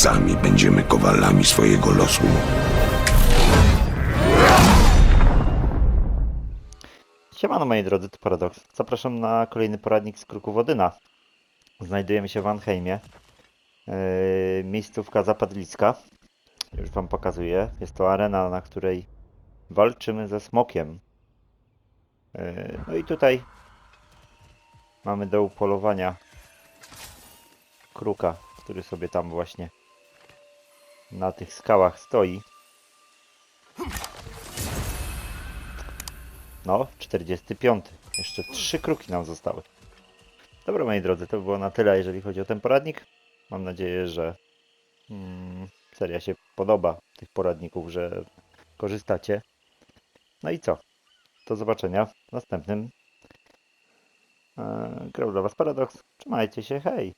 Sami będziemy kowalami swojego losu. Siemano moi drodzy, to Paradox. Zapraszam na kolejny poradnik z Kruku Wodyna. Znajdujemy się w Anheimie. Yy, miejscówka zapadlicka. Już wam pokazuję. Jest to arena, na której walczymy ze smokiem. Yy, no i tutaj mamy do upolowania kruka, który sobie tam właśnie na tych skałach stoi. No, 45. Jeszcze trzy kruki nam zostały. Dobra, moi drodzy, to było na tyle, jeżeli chodzi o ten poradnik. Mam nadzieję, że mm, seria się podoba tych poradników, że korzystacie. No i co? Do zobaczenia w następnym. Eee, grał dla Was Paradox. Trzymajcie się, hej!